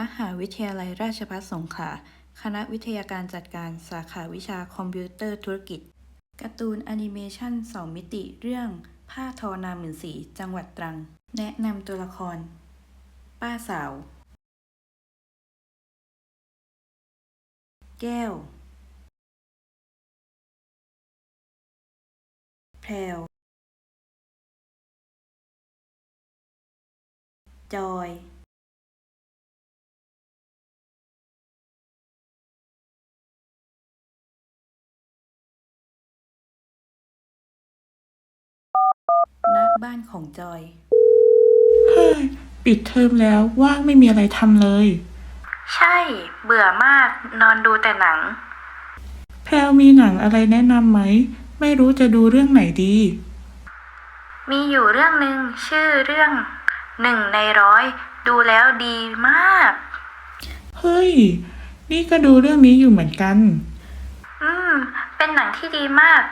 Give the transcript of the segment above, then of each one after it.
มหาวิทยาลัยราชภัฏสงขลา คณะวิทยาการจัดการสาขาวิชาคอมพิวเตอร์ธุรกิจ การ์ตูนแอนิเมชัน2มิติเรื่อง ผ้าทอนาหมื่นสี จังหวัดตรัง แนะนำตัวละคร ป้าสาว แก้ว แพรว จอย บ้านของจอย เฮ้ย ปิดเทอมแล้วว่างไม่มีอะไรทำเลย ใช่ เบื่อมาก นอนดูแต่หนัง แพลวมีหนังอะไรแนะนำไหม ไม่รู้จะดูเรื่องไหนดี มีอยู่เรื่องหนึ่งชื่อเรื่องหนึ่งในร้อย ดูแล้วดีมาก เฮ้ย นี่ก็ดูเรื่องนี้อยู่เหมือนกัน อืม เป็นหนังที่ดีมาก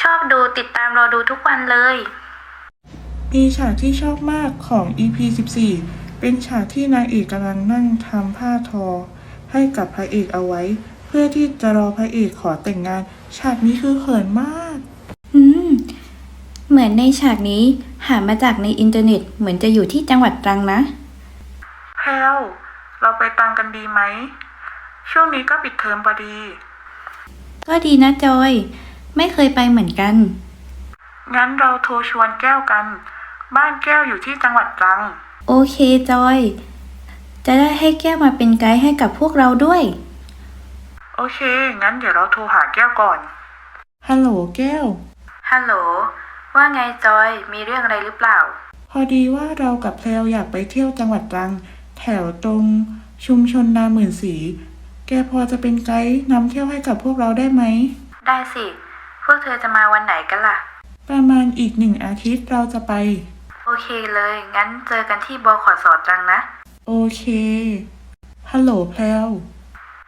ชอบดูติดตามรอดูทุกวันเลย มีฉากที่ชอบมากของ EP 14 เป็นฉากที่นางเอกกำลังนั่งทำผ้าทอ ให้กับพระเอกเอาไว้ เพื่อที่จะรอพระเอกขอแต่งงาน ฉากนี้คือเขินมาก อืม เหมือนในฉากนี้ หามาจากในอินเทอร์เน็ต เหมือนจะอยู่ที่จังหวัดตรังนะแพลวเราไปตังกันดีไหม ช่วงนี้ก็ปิดเทอมพอดี ก็ดีนะจอย ไม่เคยไปเหมือนกัน งั้นเราโทรชวนแก้วกัน บ้านแก้วอยู่ที่จังหวัดตรัง โอเคจอย จะได้ให้แก้วมาเป็นไกด์ให้กับพวกเราด้วย โอเค งั้นเดี๋ยวเราโทรหาแก้วก่อน ฮัลโหลแก้ว ฮัลโหล ว่าไงจอย มีเรื่องอะไรหรือเปล่า พอดีว่าเรากับแพลวอยากไปเที่ยวจังหวัดตรัง แถวตรงชุมชนนาหมื่นสี แกพอจะเป็นไกด์นำเที่ยวให้กับพวกเราได้ไหม ได้สิ พวกเธอจะมาวันไหนกันล่ะ ประมาณอีกหนึ่งอาทิตย์เราจะไป โอเคเลย งั้นเจอกันที่บขสตรังนะ โอเค ฮัลโหลแพลว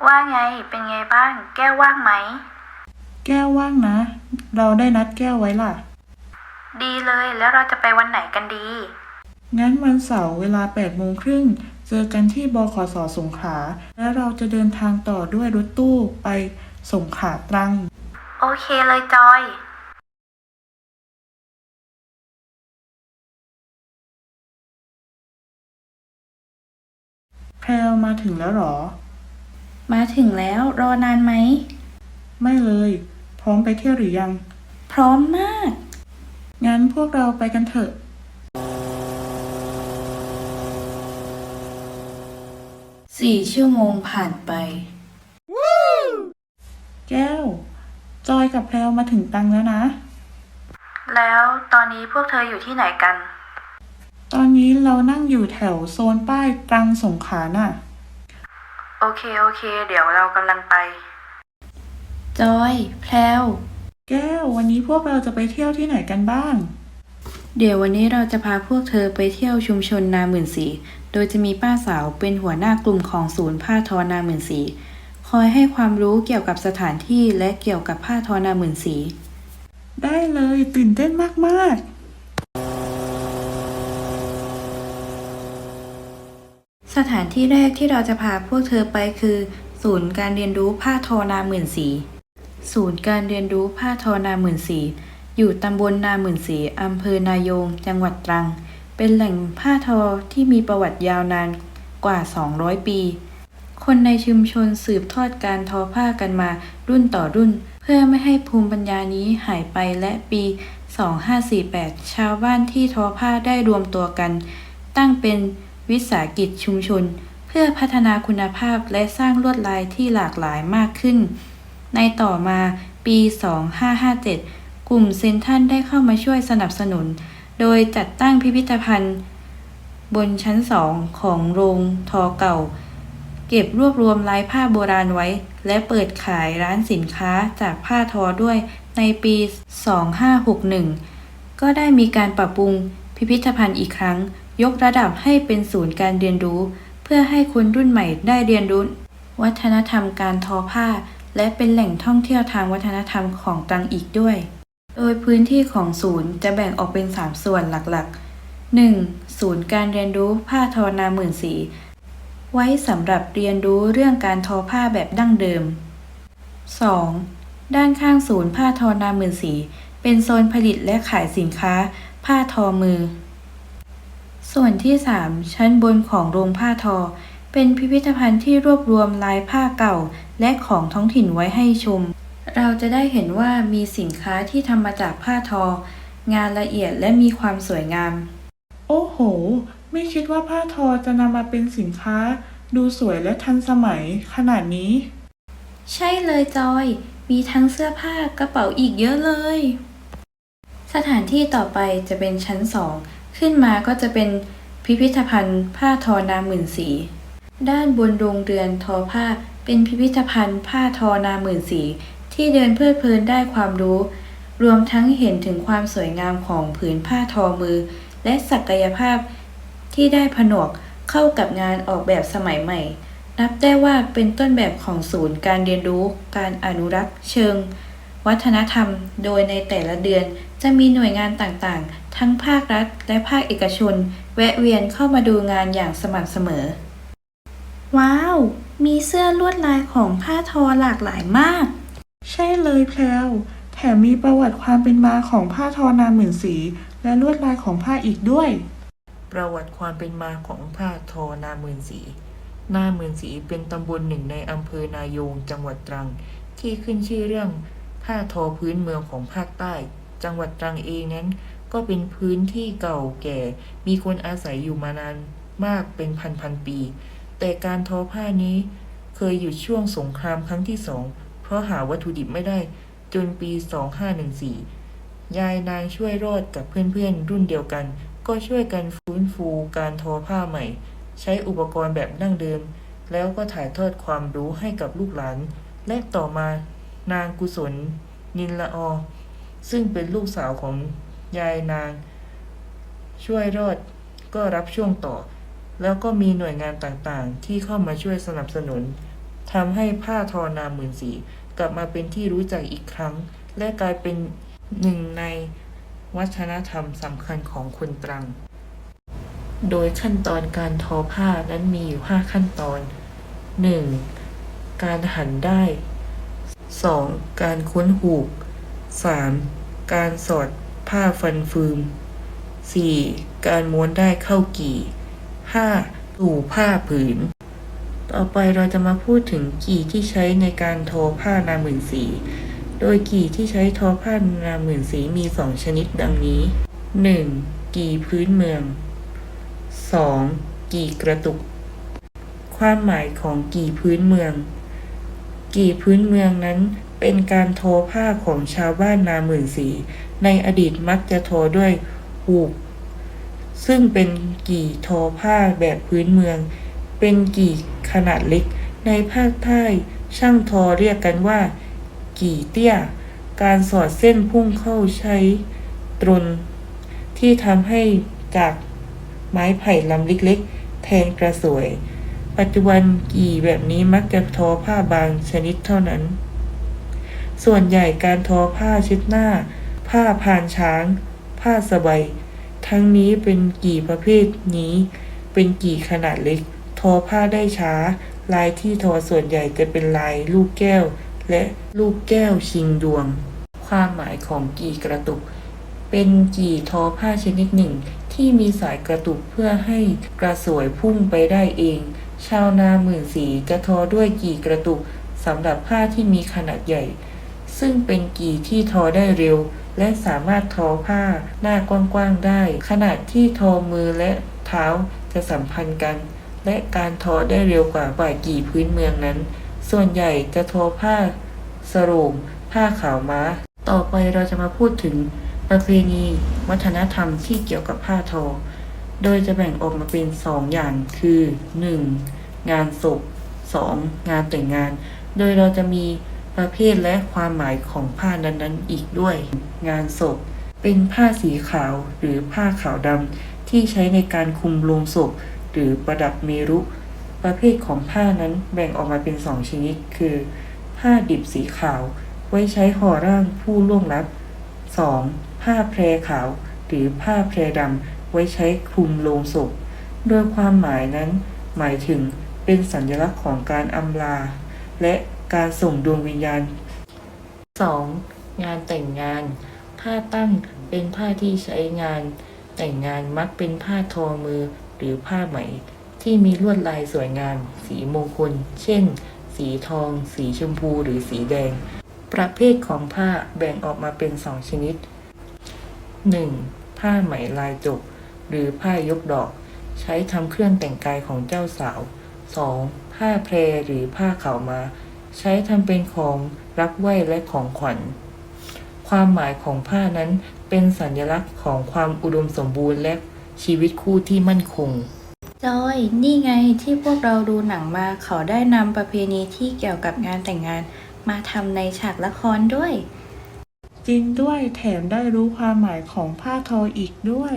ว่าไง เป็นไงบ้าง แก้วว่างไหม แก้วว่างนะ เราได้นัดแก้วไว้ล่ะ ดีเลย แล้วเราจะไปวันไหนกันดี งั้นวันเสาร์เวลา8โมงครึ่ง เจอกันที่บขสสงขลา และเราจะเดินทางต่อด้วยรถตู้ไปสงขลาตรัง โอเคเลยจอย พลวมาถึงแล้วเหรอ มาถึงแล้วรอนานไหม ไม่เลย พร้อมไปเที่ยวหรือยัง พร้อมมาก งั้นพวกเราไปกันเถอะสี่ชั่วโมงผ่านไป แก้ว จอยกับแพลวมาถึงตรังแล้วนะ แล้วตอนนี้พวกเธออยู่ที่ไหนกัน ตอนนี้เรานั่งอยู่แถวโซนป้ายตรังสงขลาน่ะ โอเค โอเค เดี๋ยวเรากำลังไป จอย แพลวแก้ว วันนี้พวกเราจะไปเที่ยวที่ไหนกันบ้าง เดี๋ยววันนี้เราจะพาพวกเธอไปเที่ยวชุมชนนาหมื่นสี โดยจะมีป้าสาวเป็นหัวหน้ากลุ่มของศูนย์ผ้าทอนาหมื่นสี คอยให้ความรู้เกี่ยวกับสถานที่และเกี่ยวกับผ้าทอนาหมื่นสี ได้เลยตื่นเต้นมากส ถานที่แรกที่เราจะพาพวกเธอไปคือ ศูนย์การเรียนรู้ผ้าทอนาหมื่นสี ศูนย์การเรียนรู้ผ้าทอนาหมื่นสี อยู่ตำบลนาหมื่นสีอำเภอนายง จังหวัดตรัง เป็นแหล่งผ้าทอที่มีประวัติยาวนานกว่า 200 ปี คนในชุมชนสืบทอดการทอผ้ากันมารุ่นต่อรุ่น เพื่อไม่ให้ภูมิปัญญานี้หายไปและปี 2548 ชาวบ้านที่ทอผ้าได้รวมตัวกัน ตั้งเป็น วิสาหกิจชุมชน เพื่อพัฒนาคุณภาพและสร้างลวดลายที่หลากหลายมากขึ้น ในต่อมาปี 2557 กลุ่มเซนทันได้เข้ามาช่วยสนับสนุน โดยจัดตั้งพิพิธภัณฑ์ บนชั้นสองของโรงทอเก่า เก็บรวบรวมลายผ้าโบราณไว้ และเปิดขายร้านสินค้าจากผ้าทอด้วยในปี 2561 ก็ได้มีการปรับปรุงพิพิธภัณฑ์อีกครั้ง ยกระดับให้เป็นศูนย์การเรียนรู้ เพื่อให้คนรุ่นใหม่ได้เรียนรู้ วัฒนธรรมการทอผ้า และเป็นแหล่งท่องเที่ยวทางวัฒนธรรมของตรังอีกด้วย โดยพื้นที่ของศูนย์จะแบ่งออกเป็น 3 ส่วนหลักๆ 1. ศูนย์การเรียนรู้ผ้าทอนาหมื่นสีไว้สำหรับเรียนรู้เรื่องการทอผ้าแบบดั้งเดิม 2. ด้านข้างศูนย์ผ้าทอนาหมื่นสีเป็นโซนผลิตและขายสินค้า ผ้าทอมือ ส่วนที่ 3 ชั้นบนของโรงผ้าทอ เป็นพิพิธภัณฑ์ที่รวบรวมลายผ้าเก่า และของท้องถิ่นไว้ให้ชม เราจะได้เห็นว่ามีสินค้าที่ทำมาจากผ้าทอ งานละเอียดและมีความสวยงาม โอ้โห ไม่คิดว่าผ้าทอจะนำมาเป็นสินค้า ดูสวยและทันสมัยขนาดนี้ ใช่เลยจอย มีทั้งเสื้อผ้ากระเป๋าอีกเยอะเลย สถานที่ต่อไปจะเป็นชั้นสอง ขึ้นมาก็จะเป็นพิพิธภัณฑ์ผ้าทอนาหมื่นสีด้านบนโรงเรือนทอผ้าเป็นพิพิธภัณฑ์ผ้าทอนาหมื่นสีที่เดินเพลิดเพลินได้ความรู้ รวมทั้งเห็นถึงความสวยงามของผืนผ้าทอมือ และศักยภาพที่ได้ผนวกเข้ากับงานออกแบบสมัยใหม่ นับได้ว่าเป็นต้นแบบของศูนย์การเรียนรู้ การอนุรักษ์เชิง วัฒนธรรม โดยในแต่ละเดือนจะมีหน่วยงานต่างๆ ทั้งภาครัฐ และภาคเอกชน แวะเวียนเข้ามาดูงานอย่างสม่ำเสมอ ว้าว มีเสื้อลวดลายของผ้าทอหลากหลายมาก ใช่เลยแพลวแถมมีประวัติความเป็นมาของผ้าทอนาหมื่นสี และลวดลายของผ้าอีกด้วย ประวัติความเป็นมาของผ้าทอนาหมื่นสีนาหมื่นสีเป็นตำบลหนึ่งในอำเภอนายงจังหวัดตรัง ที่ขึ้นชื่อเรื่อง ผ้าทอพื้นเมืองของภาคใต้ จังหวัดตรังเองนั้น ก็เป็นพื้นที่เก่าแก่ มีคนอาศัยอยู่มานานมากเป็นพันพันๆปี แต่การทอผ้านี้เคยหยุดช่วงสงครามครั้งที่สอง เพราะหาวัตถุดิบไม่ได้จนปี 2514 ยายนางช่วยรอดกับเพื่อนๆ รุ่นเดียวกัน ก็ช่วยกันฟื้นฟูการทอผ้าใหม่ ใช้อุปกรณ์แบบดั้งเดิม แล้วก็ถ่ายทอดความรู้ให้กับลูกหลาน และต่อมา นางกุศล นินละออ ซึ่งเป็นลูกสาวของยายนาง ช่วยรอดก็รับช่วงต่อ แล้วก็มีหน่วยงานต่างๆ ที่เข้ามาช่วยสนับสนุนทำให้ผ้าทอนาหมื่นสีกลับมาเป็นที่รู้จักอีกครั้ง และกลายเป็นหนึ่งในวัฒนธรรมสำคัญของคนตรัง โดยขั้นตอนการทอผ้านั้นมีอยู่ 5 ขั้นตอน 1. การหันได้ 2. การค้นหูก 3. การสอดผ้าฟันฟืม 4. การม้วนได้เข้ากี่ 5. สู่ผ้าผืน ต่อไปเราจะมาพูดถึงกี่ที่ใช้ในการทอผ้านาหมื่นสี โดยกี่ที่ใช้ทอผ้านาหมื่นสีมีสองชนิดดังนี้ 1. กี่พื้นเมือง 2. กี่กระตุก ความหมายของกี่พื้นเมือง กี่พื้นเมืองนั้นเป็นการทอผ้าของชาวบ้านนาหมื่นสีในอดีตมักจะทอด้วยหูก ซึ่งเป็นกี่ทอผ้าแบบพื้นเมือง เป็นกี่ขนาดเล็ก ในภาคใต้ช่างทอเรียกกันว่า กี่เตี้ย การสอดเส้นพุ่งเข้าใช้ตรนที่ทำให้จากไม้ไผ่ลำเล็กๆแทนกระสวย ปัจจุบันกี่แบบนี้มักจะทอผ้าบางชนิดเท่านั้น ส่วนใหญ่การทอผ้าชิดหน้า ผ้าพานช้าง ผ้าสบายทั้งนี้เป็นกี่ประเภทนี้ เป็นกี่ขนาดเล็ก ทอผ้าได้ช้า ลายที่ทอส่วนใหญ่จะเป็นลายลูกแก้ว และลูกแก้วชิงดวง ความหมายของกี่กระตุก เป็นกี่ทอผ้าชนิดหนึ่ง ที่มีสายกระตุกเพื่อให้กระสวยพุ่งไปได้เอง ชาวนาหมื่นสีจะทอด้วยกี่กระตุกสำหรับผ้าที่มีขนาดใหญ่ ซึ่งเป็นกี่ที่ทอได้เร็ว และสามารถทอผ้าหน้ากว้างๆได้ขณะที่ทอมือและเท้าจะสัมพันธ์กัน และการทอได้เร็วกว่าป่ากี่พื้นเมืองนั้น ส่วนใหญ่จะทอผ้าสโรงผ้าขาวม้า ต่อไปเราจะมาพูดถึงประเพณีวัฒนธรรมที่เกี่ยวกับผ้าทอ โดยจะแบ่งออกมาเป็นสองอย่างคือ 1. งานศพ 2. งานแต่งงาน โดยเราจะมีประเภทและความหมายของผ้านั้นๆ อีกด้วย งานศพ เป็นผ้าสีขาวหรือผ้าขาวดำที่ใช้ในการคลุมโลงศพ หรือประดับเมรุ ประเภทของผ้านั้นแบ่งออกมาเป็นสองชนิด คือ ผ้าดิบสีขาว ไว้ใช้ห่อร่างผู้ล่วงลับ 2. ผ้าแพรขาว หรือผ้าแพรดำ ไว้ใช้คลุมโลงศพ โดยความหมายนั้น หมายถึงเป็นสัญลักษณ์ของการอำลา และการส่งดวงวิญญาณ 2. งานแต่งงาน ผ้าตั้งเป็นผ้าที่ใช้งาน แต่งงานมักเป็นผ้าทอมือหรือผ้าไหม ที่มีลวดลายสวยงาม สีมงคล เช่น สีทอง สีชมพูหรือสีแดง ประเภทของผ้าแบ่งออกมาเป็นสองชนิด 1. ผ้าไหมลายจก หรือผ้ายกดอก ใช้ทำเครื่องแต่งกายของเจ้าสาว 2. ผ้าแพรหรือผ้าขาวมา ใช้ทำเป็นของรับไหว้และของขวัญ ความหมายของผ้านั้นเป็นสัญลักษณ์ของความอุดมสมบูรณ์และชีวิตคู่ที่มั่นคงจอยนี่ไงที่พวกเราดูหนังมาเขาได้นำประเพณีที่เกี่ยวกับงานแต่งงานมาทำในฉากละครด้วย จริงด้วยแถมได้รู้ความหมายของผ้าทออีกด้วย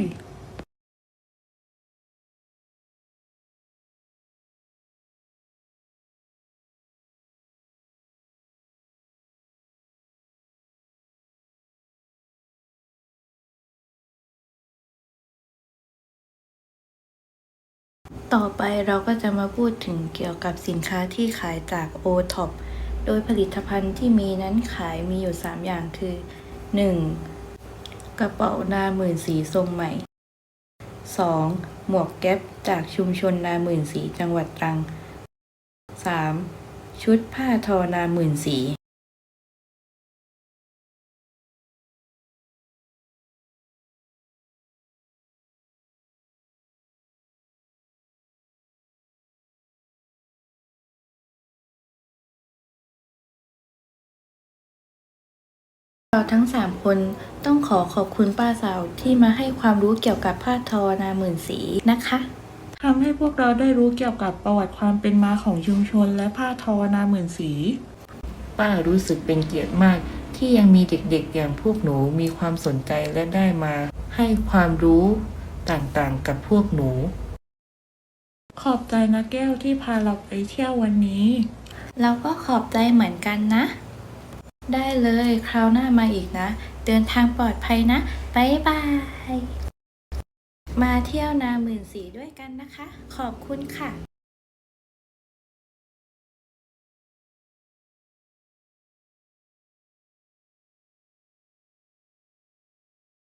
ต่อไปเราก็จะมาพูดถึงเกี่ยวกับสินค้าที่ขายจาก o t o p โดยผลิตภัณฑ์ที่มีนั้นขายมีอยู่ 3 อย่างคือ 1. กระเป๋านาหมื่นสีทรงใหม่ 2. หมวกแก๊ปจากชุมชนนาหมื่นสีจังหวัดตรัง 3. ชุดผ้าทอนาหมื่นสี ทั้ง 3 คนต้องขอขอบคุณป้าสาวที่มาให้ความรู้เกี่ยวกับผ้าทอนาหมื่นสีนะคะทำให้พวกเราได้รู้เกี่ยวกับประวัติความเป็นมาของชุมชน และผ้าทอนาหมื่นสี ป้ารู้สึกเป็นเกียรติมากที่ยังมีเด็กๆอย่างพวกหนูมีความสนใจและได้มาให้ความรู้ต่างๆกับพวกหนู ขอบใจนะแก้วที่พาเราไปเที่ยววันนี้ เราก็ขอบใจเหมือนกันนะ ได้เลยคราวหน้ามาอีกนะ เดินทางปลอดภัยนะบ๊ายบาย มาเที่ยวนาหมื่นสีด้วยกันนะคะ ขอบคุณค่ะ